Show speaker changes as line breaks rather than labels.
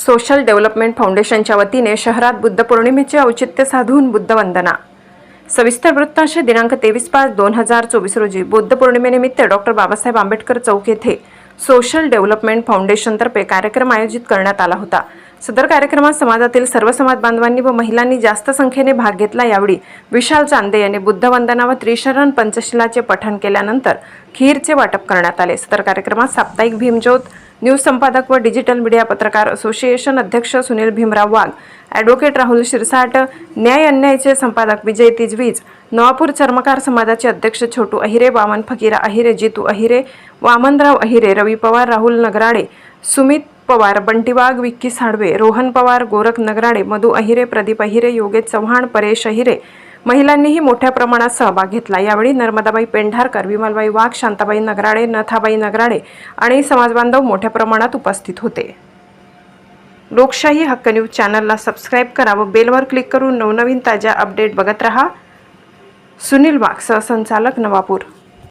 Social development फाउंडेशनच्या वतीने शहरात बुद्ध पौर्णिमेचे औचित्य साधून बुद्धवंदना. सविस्तर वृत्तांश दिनांक तेवीस पाच दोन हजार चोवीस रोजी बुद्ध पौर्णिमेनिमित्त डॉक्टर बाबासाहेब आंबेडकर चौक येथे सोशल डेव्हलपमेंट फाउंडेशनतर्फे कार्यक्रम आयोजित करण्यात आला होता. सदर कार्यक्रमात समाजातील सर्व समाज बांधवांनी व महिलांनी जास्त संख्येने भाग घेतला यावेळी विशाल चांदे यांनी बुद्धवंदना व त्रिशरण पंचशिलाचे पठण केल्यानंतर खीरचे वाटप करण्यात आले. सदर कार्यक्रमात साप्ताहिक भीमज्योत न्यूज संपादक व डिजिटल मीडिया पत्रकार असोसिएशन अध्यक्ष सुनील भीमराव वाघ. ॲडव्होकेट राहुल शिरसाट न्याय अन्यायचे संपादक विजय तिजवीज नवापूर चर्मकार समाजाचे अध्यक्ष छोटू अहिरे वामन फकीरा अहिरे जितू अहिरे वामनराव अहिरे रवी पवार राहुल नगराडे सुमित पवार बंटीवाग विक्की साडवे रोहन पवार गोरख नगराडे मधु अहिरे प्रदीप अहिरे योगेश चव्हाण परेश अहिरे महिलांनीही मोठ्या प्रमाणात सहभाग घेतला. यावेळी नर्मदाबाई पेंढारकर विमलबाई वाघ शांताबाई नगराडे नथाबाई नगराडे आणि समाजबांधव मोठ्या प्रमाणात उपस्थित होते. लोकशाही हक्क न्यूज चॅनलला सबस्क्राईब करा व बेलवर क्लिक करून नवनवीन ताज्या अपडेट बघत रहा. सुनील वाघ सहसंचालक नवापूर.